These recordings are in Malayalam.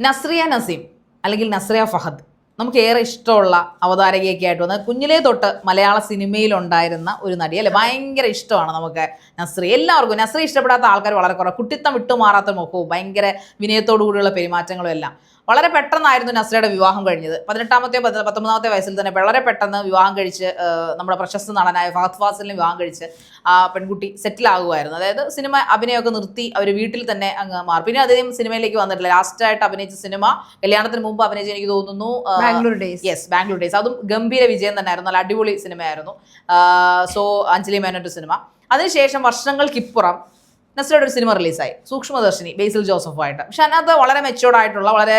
നസ്രിയ നസീം അല്ലെങ്കിൽ നസ്രിയ ഫഹദ്. നമുക്ക് ഏറെ ഇഷ്ടമുള്ള അവതാരകയൊക്കെ ആയിട്ട് വന്നത് കുഞ്ഞിലേ തൊട്ട് മലയാള സിനിമയിലുണ്ടായിരുന്ന ഒരു നടി അല്ലേ? ഭയങ്കര ഇഷ്ടമാണ് നമുക്ക് നസ്രി എല്ലാവർക്കും നസ്രി ഇഷ്ടപ്പെടാത്ത ആൾക്കാർ വളരെ കുറവ് കുട്ടിത്തം വിട്ടുമാറാത്ത മുഖവും ഭയങ്കര വിനയത്തോടു കൂടിയുള്ള പെരുമാറ്റങ്ങളും എല്ലാം. വളരെ പെട്ടെന്നായിരുന്നു നസ്രയുടെ വിവാഹം കഴിഞ്ഞത്. പതിനെട്ടാമത്തെ പത്തൊമ്പതാമത്തെ വയസ്സിൽ തന്നെ വളരെ പെട്ടെന്ന് വിവാഹം കഴിച്ച് നമ്മുടെ പ്രശസ്ത നടനായ ഫഹദ് ഫാസിലിനെ വിവാഹം കഴിച്ച് ആ പെൺകുട്ടി സെറ്റിൽ ആകുമായിരുന്നു അതായത് സിനിമ അഭിനയമൊക്കെ നിർത്തി അവർ വീട്ടിൽ തന്നെ അങ്ങ് മാറി. പിന്നെ അദ്ദേഹം സിനിമയിലേക്ക് വന്നിട്ടില്ല. ലാസ്റ്റായിട്ട് അഭിനയിച്ച സിനിമ കല്യാണത്തിന് മുമ്പ് അഭിനയിച്ച എനിക്ക് തോന്നുന്നു Bangalore days. Yes Bangalore days. അതും ഗംഭീര വിജയം തന്നെയായിരുന്നു. നല്ല അടിപൊളി സിനിമയായിരുന്നു. സോ അഞ്ജലി മേനോന്റെ സിനിമ. അതിനുശേഷം വർഷങ്ങൾക്കിപ്പുറം നസ്രയുടെ ഒരു സിനിമ റിലീസായി. സൂക്ഷ്മദർശിനി ബേസിൽ ജോസഫുമായിട്ട്. പക്ഷെ അതിനകത്ത് വളരെ മെച്ചുവർഡ് ആയിട്ടുള്ള വളരെ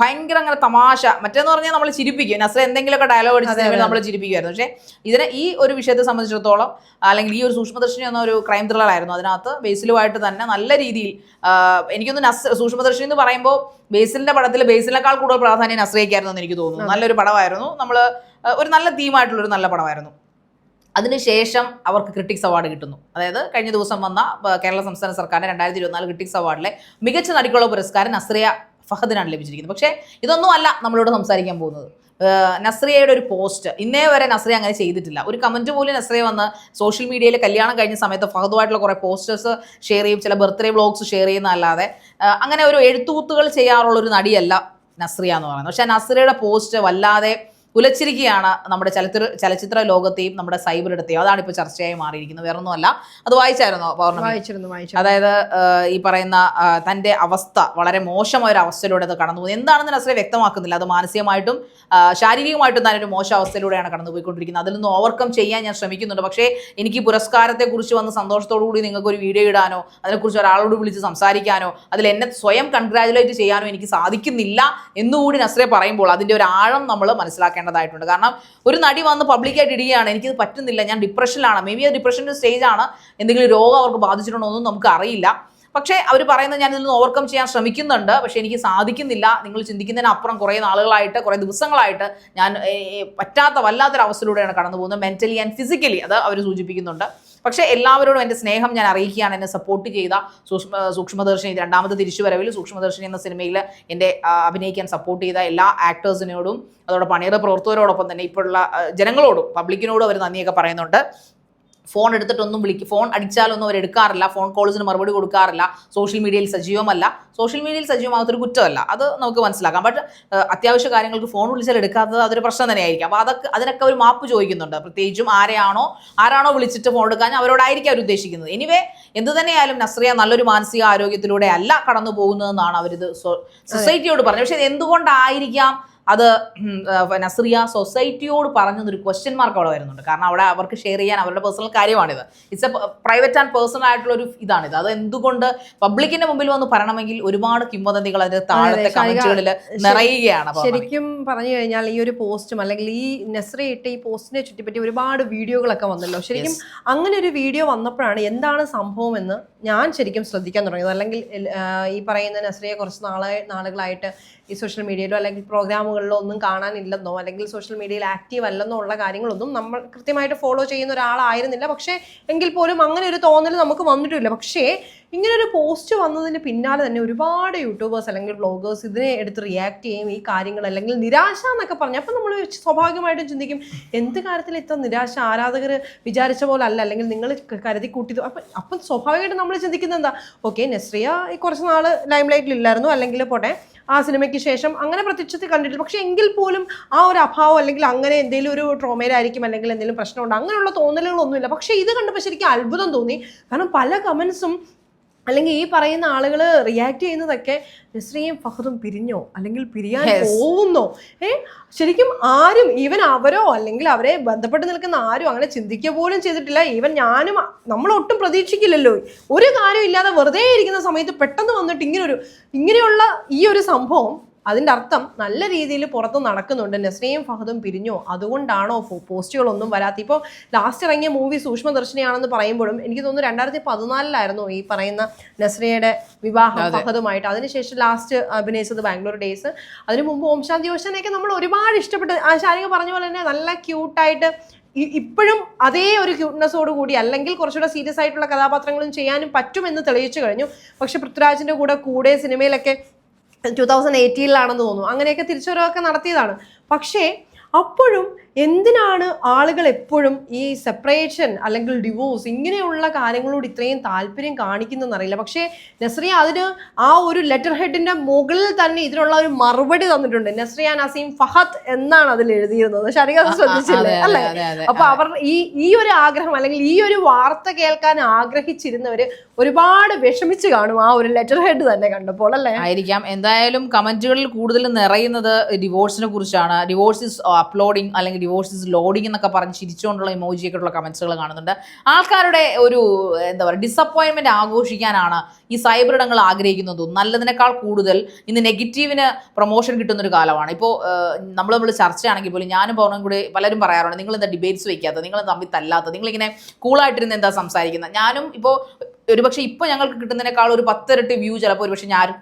ഭയങ്കര അങ്ങനെ തമാശ. മറ്റേന്ന് പറഞ്ഞാൽ നമ്മൾ ചിരിപ്പിക്കും. നസ്ര എന്തെങ്കിലുമൊക്കെ ഡയലോഗ് അടിച്ച സിനിമയിൽ നമ്മൾ ചിരിപ്പിക്കുമായിരുന്നു പക്ഷേ ഇതിനെ ഈ ഒരു വിഷയത്തെ സംബന്ധിച്ചിടത്തോളം അല്ലെങ്കിൽ ഈ ഒരു സൂക്ഷ്മദർശിനി എന്ന ഒരു ക്രൈം ത്രില്ലറായിരുന്നു അതിനകത്ത് ബേസിലുമായിട്ട് തന്നെ നല്ല രീതിയിൽ എനിക്കൊന്ന് നസ് സൂക്ഷ്മദർശിനി എന്ന് പറയുമ്പോൾ ബേസിലിന്റെ പടത്തിൽ ബേസിലിനേക്കാൾ കൂടുതൽ പ്രാധാന്യം നസ്രയ്ക്കായിരുന്നു എന്ന് എനിക്ക് തോന്നുന്നു. നല്ലൊരു പടമായിരുന്നു. നമ്മൾ ഒരു നല്ല തീമായിട്ടുള്ള ഒരു നല്ല പടമായിരുന്നു. അതിനുശേഷം അവർക്ക് ക്രിട്ടിക്സ് അവാർഡ് കിട്ടുന്നു. അതായത് കഴിഞ്ഞ ദിവസം വന്ന കേരള സംസ്ഥാന സർക്കാരിന്റെ രണ്ടായിരത്തി ഇരുപത്തിനാല് ക്രിട്ടിക്സ് അവാർഡിലെ മികച്ച നടിക്കുള്ള പുരസ്കാരം നസ്രിയ ഫഹദിനാണ് ലഭിച്ചിരിക്കുന്നത്. പക്ഷേ ഇതൊന്നും അല്ല നമ്മളോട് സംസാരിക്കാൻ പോകുന്നത്. നസ്രിയയുടെ ഒരു പോസ്റ്റ് ഇന്നേ വരെ നസ്രിയ അങ്ങനെ ചെയ്തിട്ടില്ല. ഒരു കമന്റ് പോലും നസ്രിയ വന്ന് സോഷ്യൽ മീഡിയയിൽ കല്യാണം കഴിഞ്ഞ സമയത്ത് ഫഹദുമായിട്ടുള്ള കുറേ പോസ്റ്റേഴ്സ് ഷെയർ ചെയ്യും ചില ബർത്ത്ഡേ വ്ളോഗ്സ് ഷെയർ ചെയ്യുന്നതല്ലാതെ അങ്ങനെ ഒരു എഴുത്തുകൂത്തുകൾ ചെയ്യാറുള്ള ഒരു നടിയല്ല നസ്രിയ എന്ന് പറയുന്നത്. പക്ഷേ നസ്രിയയുടെ പോസ്റ്റ് വല്ലാതെ ഉലച്ചിരിക്കുകയാണ് നമ്മുടെ ചലച്ചിത്ര ചലച്ചിത്ര ലോകത്തെയും നമ്മുടെ സൈബർ ഇടത്തെയും. അതാണ് ഇപ്പോൾ ചർച്ചയായി മാറിയിരിക്കുന്നത്. വേറൊന്നുമല്ല. അത് വായിച്ചായിരുന്നോ പൗർണമി? വായിച്ചിരുന്നു വായിച്ചു അതായത് ഈ പറയുന്ന തന്റെ തന്റെ അവസ്ഥ വളരെ മോശമായ ഒരു അവസ്ഥയിലൂടെ അത് കടന്നു പോകുന്നത് എന്താണെന്ന് നസ്രെ വ്യക്തമാക്കുന്നില്ല. അത് മാനസികമായിട്ടും ശാരീരികമായിട്ടും തന്നെ ഒരു മോശം അവസ്ഥയിലൂടെയാണ് കടന്നു പോയിക്കൊണ്ടിരിക്കുന്നത്. അതിൽ നിന്ന് ഓവർകം ചെയ്യാൻ ഞാൻ ശ്രമിക്കുന്നുണ്ട്. പക്ഷേ എനിക്ക് പുരസ്കാരത്തെക്കുറിച്ച് പുരസ്കാരത്തെ കുറിച്ച് വന്ന് സന്തോഷത്തോടു കൂടി നിങ്ങൾക്ക് ഒരു വീഡിയോ ഇടാനോ അതിനെക്കുറിച്ച് ഒരാളോട് വിളിച്ച് സംസാരിക്കാനോ അതിൽ എന്നെ സ്വയം കൺഗ്രാജുലേറ്റ് ചെയ്യാനോ എനിക്ക് സാധിക്കുന്നില്ല എന്നുകൂടി നസ്രെ പറയുമ്പോൾ അതിന്റെ ഒരു ആഴം നമ്മൾ മനസ്സിലാക്കേണ്ടതായിട്ടുണ്ട് കാരണം ഒരു നടി വന്ന് പബ്ലിക്കായിട്ട് ഇടുകയാണ് എനിക്കിത് പറ്റുന്നില്ല ഞാൻ ഡിപ്രഷനിലാണ് മേ ബി ആ ഡിപ്രഷന്റെ സ്റ്റേജ് ആണ് എന്തെങ്കിലും രോഗം അവർക്ക് ബാധിച്ചിട്ടുണ്ടോ ഒന്നും നമുക്ക് അറിയില്ല. പക്ഷേ അവർ പറയുന്നത് ഞാൻ ഇതിൽ നിന്ന് ഓവർകം ചെയ്യാൻ ശ്രമിക്കുന്നുണ്ട്. പക്ഷേ എനിക്ക് സാധിക്കുന്നില്ല. നിങ്ങൾ ചിന്തിക്കുന്നതിനപ്പുറം കുറേ നാളുകളായിട്ട് കുറേ ദിവസങ്ങളായിട്ട് ഞാൻ പറ്റാത്ത വല്ലാത്തൊരു അവസ്ഥയിലൂടെയാണ് കടന്നു പോകുന്നത് മെന്റലി ആൻഡ് ഫിസിക്കലി അത് അവർ സൂചിപ്പിക്കുന്നുണ്ട്. പക്ഷേ എല്ലാവരോടും എന്റെ സ്നേഹം ഞാൻ അറിയിക്കുകയാണ് എന്നെ സപ്പോർട്ട് ചെയ്ത സൂക്ഷ്മ സൂക്ഷ്മദർശിനി രണ്ടാമത്തെ തിരിച്ചുവരവിൽ സൂക്ഷ്മദർശിനി എന്ന സിനിമയിൽ എന്റെ അഭിനയിക്കാൻ സപ്പോർട്ട് ചെയ്ത എല്ലാ ആക്ടേഴ്സിനോടും അതോടൊപ്പം അണിയറ പ്രവർത്തകരോടൊപ്പം തന്നെ ഇപ്പോഴുള്ള ജനങ്ങളോടും പബ്ലിക്കിനോടും അവർ നന്ദിയൊക്കെ പറയുന്നുണ്ട്. ഫോൺ എടുത്തിട്ടൊന്നും വിളിക്കും ഫോൺ അടിച്ചാലൊന്നും അവർ എടുക്കാറില്ല ഫോൺ കോൾസിന് മറുപടി കൊടുക്കാറില്ല സോഷ്യൽ മീഡിയയിൽ സജീവമല്ല. സോഷ്യൽ മീഡിയയിൽ സജീവമാകത്തൊരു കുറ്റമല്ല. അത് നമുക്ക് മനസ്സിലാക്കാം. ബട്ട് അത്യാവശ്യ കാര്യങ്ങൾക്ക് ഫോൺ വിളിച്ചാൽ എടുക്കാത്തത് അതൊരു പ്രശ്നം തന്നെയായിരിക്കും. അപ്പോൾ അതൊക്കെ അതിനൊക്കെ ഒരു മാപ്പ് ചോദിക്കുന്നുണ്ട്. പ്രത്യേകിച്ചും ആരെയാണോ ആരാണോ വിളിച്ചിട്ട് ഫോൺ എടുക്കാൻ അവരോടായിരിക്കും അവർ ഉദ്ദേശിക്കുന്നത്. എനിവേ എന്ത് തന്നെയായാലും നസ്രിയ നല്ലൊരു മാനസിക ആരോഗ്യത്തിലൂടെ അല്ല കടന്നു പോകുന്നതെന്നാണ് അവരിത് സൊസൈറ്റിയോട് പറഞ്ഞത്. പക്ഷേ എന്തുകൊണ്ടായിരിക്കാം അത് നസ്രിയ സൊസൈറ്റിയോട് പറഞ്ഞതൊരു ക്വസ്റ്റ്യൻ മാർക്ക് അവിടെ വരുന്നുണ്ട്. കാരണം അവിടെ അവർക്ക് ഷെയർ ചെയ്യാൻ അവരുടെ പേഴ്സണൽ കാര്യമാണിത്. It's a private and personal ആയിട്ടുള്ള ഒരു ഇതാണിത്. അത് എന്തുകൊണ്ട് പബ്ലിക്കിന്റെ മുമ്പിൽ വന്ന് പറയണമെങ്കിൽ ഒരുപാട് കിംവദന്തികൾ അതിന്റെ താഴത്തെ കമന്റുകളിൽ നിറയുകയാണ് ശരിക്കും പറഞ്ഞു കഴിഞ്ഞാൽ ഈ ഒരു പോസ്റ്റും അല്ലെങ്കിൽ ഈ നെസ്ര ഇട്ട ഈ പോസ്റ്റിനെ ചുറ്റിപ്പറ്റി ഒരുപാട് വീഡിയോകളൊക്കെ വന്നല്ലോ. ശരിക്കും അങ്ങനെ ഒരു വീഡിയോ വന്നപ്പോഴാണ് എന്താണ് സംഭവം എന്ന് ഞാൻ ശരിക്കും ശ്രദ്ധിക്കാൻ തുടങ്ങിയത്. അല്ലെങ്കിൽ ഈ പറയുന്ന നസ്രിയെ കുറച്ച് നാളെ നാളുകളായിട്ട് ഈ സോഷ്യൽ മീഡിയയിലോ അല്ലെങ്കിൽ പ്രോഗ്രാമുകളിലോ ഒന്നും കാണാനില്ലെന്നോ അല്ലെങ്കിൽ സോഷ്യൽ മീഡിയയിൽ ആക്റ്റീവ് അല്ലെന്നോ ഉള്ള കാര്യങ്ങളൊന്നും നമ്മൾ കൃത്യമായിട്ട് ഫോളോ ചെയ്യുന്ന ഒരാളായിരുന്നില്ല. പക്ഷേ എങ്കിൽ പോലും അങ്ങനെ ഒരു തോന്നൽ നമുക്ക് വന്നിട്ടില്ല. പക്ഷേ ഇങ്ങനെ ഒരു പോസ്റ്റ് വന്നതിന് പിന്നാലെ തന്നെ ഒരുപാട് യൂട്യൂബേഴ്സ് അല്ലെങ്കിൽ ബ്ലോഗേഴ്സ് ഇതിനെ എടുത്ത് റിയാക്ട് ചെയ്യും ഈ കാര്യങ്ങൾ അല്ലെങ്കിൽ നിരാശ എന്നൊക്കെ പറഞ്ഞു. അപ്പം നമ്മൾ സ്വാഭാവികമായിട്ടും ചിന്തിക്കും എന്ത് കാര്യത്തിൽ ഇത്ര നിരാശ? ആരാധകർ വിചാരിച്ച പോലെ അല്ല. അല്ലെങ്കിൽ നിങ്ങൾ കരുതി കൂട്ടി അപ്പം അപ്പം സ്വാഭാവികമായിട്ടും നമ്മൾ ചിന്തിക്കുന്നത് എന്താ ഓക്കെ നെസ്രിയ ഈ കുറച്ച് നാൾ ലൈം ലൈറ്റിൽ ഇല്ലായിരുന്നു അല്ലെങ്കിൽ പോട്ടെ ആ സിനിമയ്ക്ക് ശേഷം അങ്ങനെ പ്രത്യക്ഷത്തിൽ കണ്ടിട്ടില്ല. പക്ഷേ എങ്കിൽ പോലും ആ ഒരു അഭാവം അല്ലെങ്കിൽ അങ്ങനെ എന്തെങ്കിലും ഒരു ട്രോമയിലായിരിക്കും അല്ലെങ്കിൽ എന്തെങ്കിലും പ്രശ്നമുണ്ട്. അങ്ങനെയുള്ള തോന്നലുകളൊന്നുമില്ല. പക്ഷേ ഇത് കണ്ടപ്പോൾ ശരിക്കും അത്ഭുതം തോന്നി. കാരണം പല കമൻസും അല്ലെങ്കിൽ ഈ പറയുന്ന ആളുകൾ റിയാക്ട് ചെയ്യുന്നതൊക്കെ നസ്രിയും ഫഹദും പിരിഞ്ഞോ? അല്ലെങ്കിൽ പിരിയാൻ. പോകുന്നോ? ഏ? ശരിക്കും ആരും ഈവൻ അവരോ അല്ലെങ്കിൽ അവരെ ബന്ധപ്പെട്ട് നിൽക്കുന്ന ആരും അങ്ങനെ ചിന്തിക്കുക പോലും ചെയ്തിട്ടില്ല. ഈവൻ ഞാനും നമ്മൾ ഒട്ടും പ്രതീക്ഷിക്കില്ലല്ലോ. ഒരു കാര്യം ഇല്ലാതെ വെറുതെ ഇരിക്കുന്ന സമയത്ത് പെട്ടെന്ന് വന്നിട്ട് ഇങ്ങനൊരു ഇങ്ങനെയുള്ള ഈ ഒരു സംഭവം അതിന്റെ അർത്ഥം നല്ല രീതിയിൽ പുറത്ത് നടക്കുന്നുണ്ട്. നസ്രിയും ഫഹദും പിരിഞ്ഞോ? അതുകൊണ്ടാണോ പോസ്റ്റുകളൊന്നും വരാത്ത ഇപ്പോൾ ലാസ്റ്റ് ഇറങ്ങിയ മൂവി സൂക്ഷ്മദർശിനിയാണെന്ന് പറയുമ്പോഴും എനിക്ക് തോന്നുന്നു രണ്ടായിരത്തി പതിനാലിലായിരുന്നു ഈ പറയുന്ന നസ്രിയയുടെ വിവാഹം ഫഹദുമായിട്ട്. അതിനുശേഷം ലാസ്റ്റ് അഭിനയിച്ചത് ബാംഗ്ലൂർ ഡേയ്സ് അതിനു മുമ്പ് ഓം ശാന്തി ഓശാനെയൊക്കെ നമ്മൾ ഒരുപാട് ഇഷ്ടപ്പെട്ട് ആ ശാരിക പറഞ്ഞ പോലെ തന്നെ നല്ല ക്യൂട്ടായിട്ട് ഇപ്പോഴും അതേ ഒരു ക്യൂട്ട്നെസ്സോട് കൂടി അല്ലെങ്കിൽ കുറച്ചുകൂടെ സീരിയസ് ആയിട്ടുള്ള കഥാപാത്രങ്ങളും ചെയ്യാനും പറ്റുമെന്ന് തെളിയിച്ചു കഴിഞ്ഞു. പക്ഷെ പൃഥ്വിരാജിന്റെ കൂടെ കൂടെ സിനിമയിലൊക്കെ ടൂ തൗസൻഡ് എയ്റ്റീനിലാണെന്ന് തോന്നുന്നു. അങ്ങനെയൊക്കെ തിരിച്ചുവരവൊക്കെ നടത്തിയതാണ്. പക്ഷേ അപ്പോഴും എന്തിനാണ് ആളുകൾ എപ്പോഴും ഈ സെപ്പറേഷൻ അല്ലെങ്കിൽ ഡിവോഴ്സ് ഇങ്ങനെയുള്ള കാര്യങ്ങളോട് ഇത്രയും താല്പര്യം കാണിക്കുന്നതെന്ന് അറിയില്ല. പക്ഷേ നസ്രിയ അതിന് ആ ഒരു ലെറ്റർ ഹെഡിന്റെ മുകളിൽ തന്നെ ഇതിനുള്ള ഒരു മറുപടി തന്നിട്ടുണ്ട്. നസ്രിയ നസീം ഫഹദ് എന്നാണ് അതിൽ എഴുതിയിരുന്നത്. ശരിക്കും അത് ശ്രദ്ധിച്ചില്ലേ അല്ലേ. അപ്പൊ അവർ ഈ ഈ ഒരു ആഗ്രഹം അല്ലെങ്കിൽ ഈ ഒരു വാർത്ത കേൾക്കാൻ ആഗ്രഹിച്ചിരുന്നവര് ഒരുപാട് വിഷമിച്ച് കാണും ആ ഒരു ലെറ്റർ ഹെഡ് തന്നെ കണ്ടപ്പോൾ അല്ലേ? ആയിരിക്കാം. എന്തായാലും കമന്റുകളിൽ കൂടുതൽ നിറയുന്നത് ഡിവോഴ്സിനെ കുറിച്ചാണ്. ഡിവോഴ്സ് ഇസ് അപ്ലോഡിങ് അല്ലെങ്കിൽ ഡിവോഴ്സ് ഇസ് ലോഡിംഗ് എന്നൊക്കെ പറഞ്ഞ് ചിരിച്ചുകൊണ്ടുള്ള ഇമോജിയൊക്കെ ഉള്ള കമൻസുകൾ കാണുന്നുണ്ട്. ആൾക്കാരുടെ ഒരു എന്താ പറയുക ഡിസപ്പോയിൻമെന്റ് ആഘോഷിക്കാനാണ് ഈ സൈബർ ഇടങ്ങൾ ആഗ്രഹിക്കുന്നത്. നല്ലതിനേക്കാൾ കൂടുതൽ ഇന്ന് നെഗറ്റീവിന് പ്രൊമോഷൻ കിട്ടുന്ന ഒരു കാലമാണ് ഇപ്പോൾ നമ്മൾ നമ്മൾ ചർച്ചയാണെങ്കിൽ പോലും ഞാനും പൗർണം കൂടി പലരും പറയാറുണ്ട് നിങ്ങൾ എന്താ ഡിബേറ്റ്സ് വയ്ക്കാത്തത് നിങ്ങൾ തമ്മിൽ തല്ലാത്തത്? നിങ്ങളിങ്ങനെ കൂളായിട്ടിരുന്ന് എന്താ സംസാരിക്കുന്നത്? ഞാനും ഇപ്പോൾ ഒരുപക്ഷെ ഇപ്പോൾ ഞങ്ങൾക്ക് കിട്ടുന്നതിനേക്കാൾ ഒരു പത്തിരട്ടി വ്യൂ ചിലപ്പോൾ ഒരുപക്ഷെ ഞാനും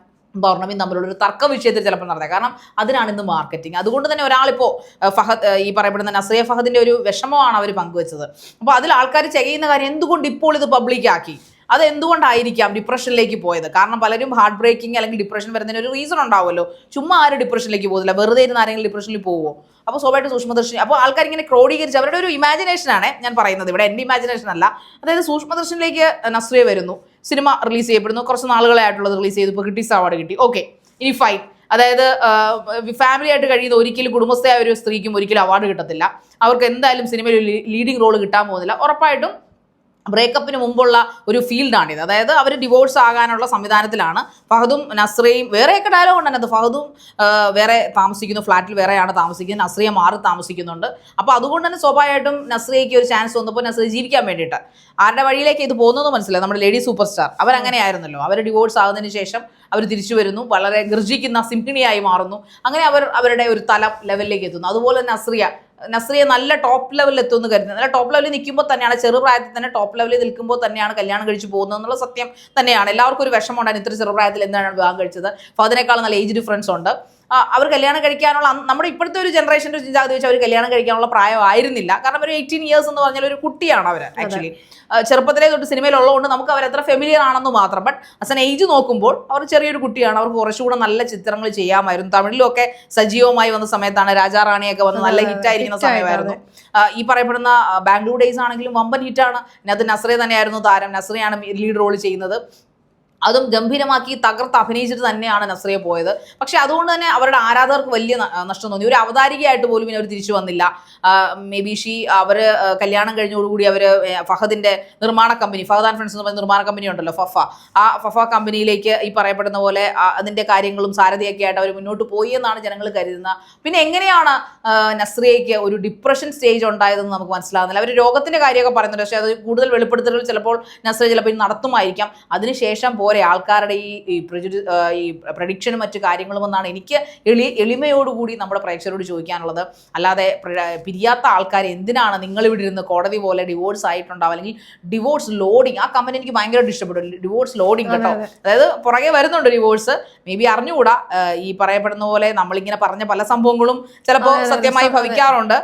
പൗർണമിയും തമ്മിലുള്ള ഒരു തർക്ക വിഷയത്തിൽ ചിലപ്പോൾ നടന്നത് കാരണം അതിനാണ് ഇന്ന് മാർക്കറ്റിംഗ് അതുകൊണ്ട് തന്നെ ഒരാളിപ്പോൾ ഫഹദ് ഈ പറയപ്പെടുന്ന നസ്രിയ ഫഹദിന്റെ ഒരു വിഷമമാണ് അവർ പങ്കുവെച്ചത്. അപ്പോൾ അതിൽ ആൾക്കാർ ചെയ്യുന്ന കാര്യം എന്തുകൊണ്ട് ഇപ്പോൾ ഇത് പബ്ലിക് ആക്കി? അത് എന്തുകൊണ്ടായിരിക്കാം ഡിപ്രഷനിലേക്ക് പോയത്? കാരണം പലരും ഹാർട്ട് ബ്രേക്കിംഗ് അല്ലെങ്കിൽ ഡിപ്രഷൻ വരുന്നതിന് ഒരു റീസൺ ഉണ്ടാവുമല്ലോ. ചുമ്മാ ആരും ഡിപ്രഷനിലേക്ക് പോകുന്നില്ല വെറുതെ ഇരുന്ന് ആരെങ്കിലും ഡിപ്രഷനിൽ പോകുമോ അപ്പോൾ സ്വാഭാവികമായിട്ട് സൂക്ഷ്മദർശിനി അപ്പോൾ ആൾക്കാർ ഇങ്ങനെ ക്രോഡീകരിച്ച് അവരുടെ ഒരു ഇമാജിനേഷനാണ് ഞാൻ പറയുന്നത്. ഇവിടെ എന്റെ ഇമാജിനേഷൻ അല്ല. അതായത് സൂക്ഷ്മദർശനിലേക്ക് നസ്രിയ വരുന്നു. സിനിമ റിലീസ് ചെയ്യപ്പെടുന്നു. കുറച്ച് നാളുകളെ ആയിട്ടുള്ളത് റിലീസ് ചെയ്തു. ഇപ്പോൾ കിട്ടി അവാർഡ് കിട്ടി. ഓക്കെ ഇനി ഫൈൻ അതായത് ഫാമിലി ആയിട്ട് കഴിയുന്ന ഒരിക്കലും കുടുംബസ്ഥയായ ഒരു സ്ത്രീക്കും ഒരിക്കലും അവാർഡ് കിട്ടത്തില്ല. അവർക്ക് എന്തായാലും സിനിമയിൽ ലീഡിംഗ് റോൾ കിട്ടാൻ പോകുന്നില്ല. ഉറപ്പായിട്ടും ബ്രേക്കപ്പിന് മുമ്പുള്ള ഒരു ഫീൽഡാണിത്. അതായത് അവർ ഡിവോഴ്സ് ആകാനുള്ള സംവിധാനത്തിലാണ് ഫഹദും നസ്രയും വേറെയൊക്കെ ഡയലോഗ് ഉണ്ട് അതിനകത്ത് ഫഹദും വേറെ താമസിക്കുന്നു ഫ്ലാറ്റിൽ വേറെയാണ് താമസിക്കുന്നത്. നസ്രിയ മാറി താമസിക്കുന്നുണ്ട്. അപ്പോൾ അതുകൊണ്ട് തന്നെ സ്വാഭാവികമായിട്ടും നസ്രിയയ്ക്ക് ഒരു ചാൻസ് വന്നപ്പോൾ നസ്രിയ ജീവിക്കാൻ വേണ്ടിയിട്ട്. ആരുടെ വഴിയിലേക്ക് ഇത് പോകുന്നത് മനസ്സിലായി? നമ്മുടെ ലേഡി സൂപ്പർ സ്റ്റാർ അവരങ്ങനെയായിരുന്നല്ലോ. അവർ ഡിവോഴ്സ് ആകുന്നതിന് ശേഷം അവർ തിരിച്ചു വരുന്നു. വളരെ ഗർജിക്കുന്ന സിംഹിണിയായി മാറുന്നു. അങ്ങനെ അവർ അവരുടെ ഒരു തലം ലെവലിലേക്ക് എത്തുന്നു. അതുപോലെ നസ്രിയ നസ്രിയ നല്ല ടോപ്പ് ലെവലിൽ എത്തുമെന്ന് കരുതുന്നത് നല്ല ടോപ്പ് ലെവലിൽ നിൽക്കുമ്പോൾ തന്നെയാണ് ചെറുപ്രായത്തിൽ തന്നെ ടോപ്പ് ലെവലിൽ നിൽക്കുമ്പോൾ തന്നെയാണ് കല്യാണം കഴിച്ചു പോകുന്നത് എന്നുള്ള സത്യം തന്നെയാണ്. എല്ലാവർക്കും ഒരു വിഷമം ഉണ്ടായിരുന്നു ഇത്ര ചെറുപ്രായത്തിൽ എന്താണ് വിവാഹം കഴിച്ചത്? അതിനേക്കാൾ നല്ല ഏജ് ഡിഫറൻസ് ഉണ്ട്. അവർ കല്യാണം കഴിക്കാനുള്ള നമ്മുടെ ഇപ്പോഴത്തെ ഒരു ജനറേഷന്റെ ചിന്താഗതി വെച്ചാൽ അവർ കല്യാണം കഴിക്കാനുള്ള പ്രായമായിരുന്നില്ല കാരണം ഒരു എയ്റ്റീൻ ഇയേഴ്സ് എന്ന് പറഞ്ഞാൽ ഒരു കുട്ടിയാണ് അവർ ആക്ച്വലി ചെറുപ്പത്തിലേ തൊട്ട് സിനിമയിലുള്ളതുകൊണ്ട് നമുക്ക് അവർ എത്ര ഫെമിലിയർ ആണെന്ന് മാത്രം. ബട്ട് അസ് എൻ ഏജ് നോക്കുമ്പോൾ അവർ ചെറിയൊരു കുട്ടിയാണ്. അവർക്ക് കുറച്ചുകൂടെ നല്ല ചിത്രങ്ങൾ ചെയ്യാമായിരുന്നു. തമിഴിലൊക്കെ സജീവമായി വന്ന സമയത്താണ് രാജാറാണിയൊക്കെ വന്ന് നല്ല ഹിറ്റായിരിക്കുന്ന സമയമായിരുന്നു. ഈ പറയപ്പെടുന്ന ബാംഗ്ലൂർ ഡേയ്സ് ആണെങ്കിലും വമ്പൻ ഹിറ്റാണ് അത് നസ്രേ തന്നെയായിരുന്നു താരം. നസ്രയാണ് ലീഡ് റോൾ ചെയ്യുന്നത്. അതും ഗംഭീരമാക്കി തകർത്ത് അഭിനയിച്ചിട്ട് തന്നെയാണ് നസ്രിയ പോയത്. പക്ഷെ അതുകൊണ്ട് തന്നെ അവരുടെ ആരാധകർക്ക് വലിയ നഷ്ടം തോന്നി. ഒരു അവതാരികയായിട്ട് പോലും ഇനി അവർ തിരിച്ചു വന്നില്ല. മേ ബി ഷീ അവർ കല്യാണം കഴിഞ്ഞോടുകൂടി അവർ ഫഹദിന്റെ നിർമ്മാണ കമ്പനി ഫഹദ് ആൻഡ് ഫ്രണ്ട്സ് എന്ന് പറയുന്ന നിർമ്മാണ കമ്പനി ഉണ്ടല്ലോ ഫഫ. ആ ഫഫ കമ്പനിയിലേക്ക് ഈ പറയപ്പെടുന്ന പോലെ അതിന്റെ കാര്യങ്ങളും സാരഥിയൊക്കെ ആയിട്ട് അവർ മുന്നോട്ട് പോയി എന്നാണ് ജനങ്ങൾ കരുതുന്നത് പിന്നെ എങ്ങനെയാണ് നസ്രിയയ്ക്ക് ഒരു ഡിപ്രഷൻ സ്റ്റേജ് ഉണ്ടായതെന്ന് നമുക്ക് മനസ്സിലാകുന്നില്ല അവർ രോഗത്തിന്റെ കാര്യമൊക്കെ പറയുന്നുണ്ട്. പക്ഷേ അത് കൂടുതൽ വെളിപ്പെടുത്തലുകൾ ചിലപ്പോൾ നസ്രിയ ചിലപ്പോൾ നടത്തുമായിരിക്കാം. അതിനുശേഷം പോരെ ആൾക്കാരുടെ ഈ ഈ prejudice, ഈ പ്രഡിക്ഷനും മറ്റു കാര്യങ്ങളും എന്നാണ് എനിക്ക് എളി എളിമയോടുകൂടി നമ്മുടെ പ്രേക്ഷകരോട് ചോദിക്കാനുള്ളത്. അല്ലാതെ പിരിയാത്ത ആൾക്കാർ എന്തിനാണ് നിങ്ങളിവിടെ ഇരുന്ന് കോടതി പോലെ ഡിവോഴ്സ് ആയിട്ടുണ്ടാവും അല്ലെങ്കിൽ ഡിവോഴ്സ് ലോഡിങ് ആ കമ്പനി എനിക്ക് ഭയങ്കരമായിട്ട് ഇഷ്ടപ്പെട്ടു. ഡിവോഴ്സ് ലോഡിങ് കേട്ടോ. അതായത് പുറകെ വരുന്നുണ്ട് ഡിവോഴ്സ് മേ ബി അറിഞ്ഞുകൂടാ. ഈ പറയപ്പെടുന്ന പോലെ നമ്മളിങ്ങനെ പറഞ്ഞ പല സംഭവങ്ങളും ചിലപ്പോൾ സത്യമായി. ഭവിക്കാറുണ്ട്.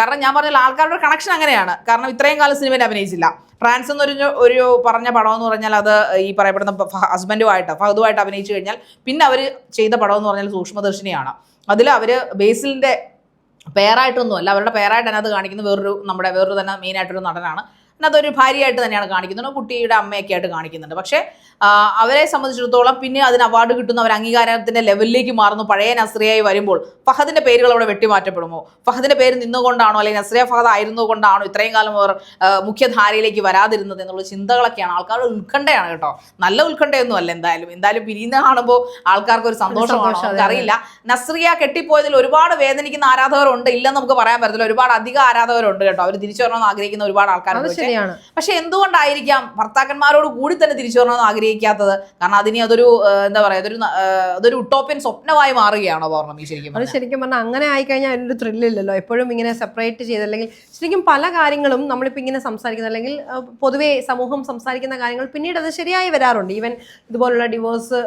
കാരണം ഞാൻ പറഞ്ഞ ആൾക്കാരുടെ കണക്ഷൻ അങ്ങനെയാണ്. കാരണം ഇത്രയും കാലം സിനിമയിൽ അഭിനയിച്ചില്ല. ട്രാൻസ് എന്നൊരു ഒരു പറഞ്ഞ പടം എന്ന് പറഞ്ഞാൽ അത് ഈ പറയപ്പെടുന്ന ഹസ്ബൻഡുമായിട്ട് ഫഹദുമായിട്ട് അഭിനയിച്ചു കഴിഞ്ഞാൽ പിന്നെ അവർ ചെയ്ത പടം എന്ന് പറഞ്ഞാൽ സൂക്ഷ്മദർശിനിയാണ്. അതിൽ അവർ ബേസിലിന്റെ പേരായിട്ടൊന്നുമല്ല അവരുടെ പേരായിട്ട് അതിനകത്ത് കാണിക്കുന്ന വേറൊരു നമ്മുടെ വേറൊരു തന്നെ മെയിനായിട്ടൊരു നടനാണ്. ഒരു ഭാര്യയായിട്ട് തന്നെയാണ് കാണിക്കുന്നത്. കുട്ടിയുടെ അമ്മയൊക്കെ ആയിട്ട് കാണിക്കുന്നുണ്ട്. പക്ഷേ അവരെ സംബന്ധിച്ചിടത്തോളം പിന്നെ അതിന് അവാർഡ് കിട്ടുന്ന അവർ അംഗീകാരത്തിന്റെ ലെവലിലേക്ക് മാറുന്നു. പഴയ നസ്രിയായി വരുമ്പോൾ ഫഹദിന്റെ പേരുകൾ അവിടെ വെട്ടിമാറ്റപ്പെടുമോ? ഫഹദിന്റെ പേര് നിന്നുകൊണ്ടാണോ അല്ലെങ്കിൽ നസ്രിയ ഫഹദ് ആയിരുന്നുകൊണ്ടാണോ ഇത്രയും കാലം അവർ മുഖ്യധാരയിലേക്ക് വരാതിരുന്നത് എന്നുള്ള ചിന്തകളൊക്കെയാണ് ആൾക്കാരുടെ ഉത്കണ്ഠയാണ് കേട്ടോ. നല്ല ഉത്കണ്ഠയൊന്നും അല്ല എന്തായാലും. എന്തായാലും പിരിയുന്ന കാണുമ്പോൾ ആൾക്കാർക്ക് ഒരു സന്തോഷമാണ് നമുക്കറിയില്ല. നസ്രിയ കെട്ടിപ്പോയതിൽ ഒരുപാട് വേദനിക്കുന്ന ആരാധകരുണ്ട്. ഇല്ലെന്ന് നമുക്ക് പറയാൻ പറ്റത്തില്ല. ഒരുപാട് അധികം ആരാധകരുണ്ട് കേട്ടോ. അവർ തിരിച്ചു വരണമെന്ന് ആഗ്രഹിക്കുന്ന ഒരുപാട് ആൾക്കാരുണ്ട്. ശരിയാണ്. പക്ഷെ എന്തുകൊണ്ടായിരിക്കാം ഭർത്താക്കന്മാരോട് കൂടി തന്നെ തിരിച്ചു വരണമെന്ന് ആഗ്രഹിക്കാത്തത്? കാരണം അതിനി അതൊരു എന്താ പറയാ അതൊരു അതൊരു ഉട്ടോപ്യൻ സ്വപ്നമായി മാറുകയാണോ പൗർണമി ശരിക്കും അത്? ശരിക്കും പറഞ്ഞാൽ അങ്ങനെ ആയിക്കഴിഞ്ഞാൽ ഒരു ത്രില്ലില്ലല്ലോ. എപ്പോഴും ഇങ്ങനെ സെപ്പറേറ്റ് ചെയ്ത് അല്ലെങ്കിൽ ശരിക്കും പല കാര്യങ്ങളും നമ്മളിപ്പോൾ ഇങ്ങനെ സംസാരിക്കുന്നത് അല്ലെങ്കിൽ പൊതുവേ സമൂഹം സംസാരിക്കുന്ന കാര്യങ്ങൾ പിന്നീട് അത് ശരിയായി വരാറുണ്ട്. ഈവൻ ഇതുപോലുള്ള ഡിവോഴ്സ്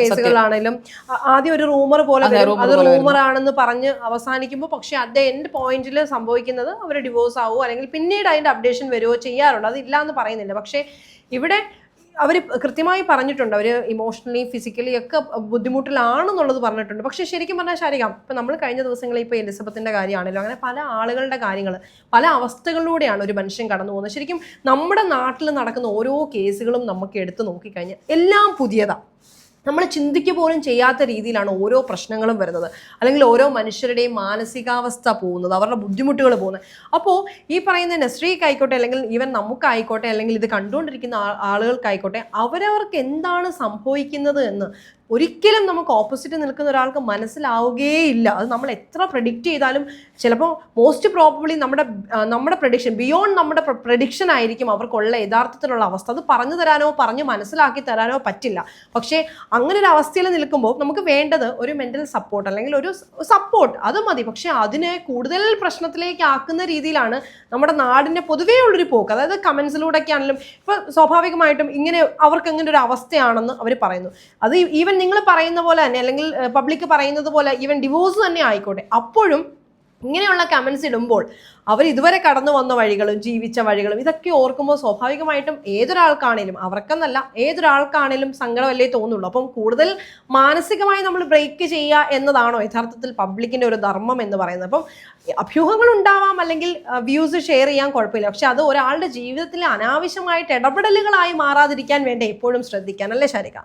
കേസുകളാണെങ്കിലും ആദ്യം ഒരു റൂമർ പോലെ അതെ, വരും. അത് പോലെ റൂമർ ആണെന്ന് പറഞ്ഞ് അവസാനിക്കുമ്പോൾ പക്ഷേ അത് എൻഡ് പോയിന്റിൽ സംഭവിക്കുന്നത് അവർ ഡിവോഴ്സ് ആവുമോ അല്ലെങ്കിൽ പിന്നീട് അതിന്റെ അപ്ഡേഷൻ വരുമോ ചെയ്യാറുണ്ട് അതില്ല എന്ന് പറയുന്നില്ല. പക്ഷേ ഇവിടെ അവർ കൃത്യമായി പറഞ്ഞിട്ടുണ്ട്. അവർ ഇമോഷണലി ഫിസിക്കലി ഒക്കെ ബുദ്ധിമുട്ടിലാണെന്നുള്ളത് പറഞ്ഞിട്ടുണ്ട്. പക്ഷേ ശരിക്കും പറഞ്ഞാൽ ശാരിക ഇപ്പം നമ്മൾ കഴിഞ്ഞ ദിവസങ്ങളിൽ ഇപ്പോൾ എലിസബത്തിന്റെ കാര്യമാണല്ലോ അങ്ങനെ പല ആളുകളുടെ കാര്യങ്ങൾ പല അവസ്ഥകളിലൂടെയാണ് ഒരു മനുഷ്യൻ കടന്നു പോകുന്നത്. ശരിക്കും നമ്മുടെ നാട്ടിൽ നടക്കുന്ന ഓരോ കേസുകളും നമുക്ക് എടുത്തു നോക്കിക്കഴിഞ്ഞാൽ എല്ലാം പുതിയതാണ് നമ്മൾ ചിന്തിക്കുക പോലും ചെയ്യാത്ത രീതിയിലാണ് ഓരോ പ്രശ്നങ്ങളും വരുന്നത്. അല്ലെങ്കിൽ ഓരോ മനുഷ്യരുടെയും മാനസികാവസ്ഥ പോകുന്നത് അവരുടെ ബുദ്ധിമുട്ടുകൾ പോകുന്നത്. അപ്പോൾ ഈ പറയുന്ന നസ്രീക്ക് ആയിക്കോട്ടെ അല്ലെങ്കിൽ ഈവൻ നമുക്കായിക്കോട്ടെ അല്ലെങ്കിൽ ഇത് കണ്ടുകൊണ്ടിരിക്കുന്ന ആളുകൾക്കായിക്കോട്ടെ അവരവർക്ക് എന്താണ് സംഭവിക്കുന്നത് എന്ന് ഒരിക്കലും നമുക്ക് ഓപ്പോസിറ്റ് നിൽക്കുന്ന ഒരാൾക്ക് മനസ്സിലാവുകയില്ല. അത് നമ്മൾ എത്ര പ്രഡിക്റ്റ് ചെയ്താലും ചിലപ്പോൾ മോസ്റ്റ് പ്രോബബ്ലി നമ്മുടെ നമ്മുടെ പ്രഡിക്ഷൻ ബിയോണ്ട് നമ്മുടെ പ്രഡിക്ഷൻ ആയിരിക്കും അവർക്കുള്ള യഥാർത്ഥത്തിലുള്ള അവസ്ഥ. അത് പറഞ്ഞു തരാനോ പറഞ്ഞ് മനസ്സിലാക്കി തരാനോ പറ്റില്ല. പക്ഷേ അങ്ങനെ ഒരു അവസ്ഥയിൽ നിൽക്കുമ്പോൾ നമുക്ക് വേണ്ടത് ഒരു മെന്റൽ സപ്പോർട്ട് അല്ലെങ്കിൽ ഒരു സപ്പോർട്ട് അത് മതി. പക്ഷേ അതിനെ കൂടുതൽ പ്രശ്നത്തിലേക്ക് ആക്കുന്ന രീതിയിലാണ് നമ്മുടെ നാടിന്റെ പൊതുവേ ഉള്ളൊരു പോക്ക്. അതായത് കമൻസിലൂടെയൊക്കെ ആണെങ്കിലും ഇപ്പോൾ സ്വാഭാവികമായിട്ടും ഇങ്ങനെ അവർക്ക് ഇങ്ങനെ ഒരു അവസ്ഥയാണെന്ന് അവർ പറയുന്നു. അത് ഈവൻ നിങ്ങൾ പറയുന്ന പോലെ തന്നെ അല്ലെങ്കിൽ പബ്ലിക് പറയുന്നത് പോലെ ഈവൻ ഡിവോഴ്സ് തന്നെ ആയിക്കോട്ടെ. അപ്പോഴും ഇങ്ങനെയുള്ള കമൻസ് ഇടുമ്പോൾ അവർ ഇതുവരെ കടന്നു വന്ന വഴികളും ജീവിച്ച വഴികളും ഇതൊക്കെ ഓർക്കുമ്പോൾ സ്വാഭാവികമായിട്ടും ഏതൊരാൾക്കാണേലും അവർക്കെന്നല്ല ഏതൊരാൾക്കാണേലും സങ്കടമല്ലേ തോന്നുള്ളൂ. അപ്പം കൂടുതൽ മാനസികമായി നമ്മൾ ബ്രേക്ക് ചെയ്യുക എന്നതാണോ യഥാർത്ഥത്തിൽ പബ്ലിക്കിന്റെ ഒരു ധർമ്മം എന്ന് പറയുന്നത്. അപ്പം അഭ്യൂഹങ്ങൾ ഉണ്ടാവാം അല്ലെങ്കിൽ വ്യൂസ് ഷെയർ ചെയ്യാൻ കുഴപ്പമില്ല. പക്ഷെ അത് ഒരാളുടെ ജീവിതത്തിൽ അനാവശ്യമായിട്ട് ഇടപെടലുകളായി മാറാതിരിക്കാൻ വേണ്ടി എപ്പോഴും ശ്രദ്ധിക്കാൻ. അല്ലേ ശാരിക?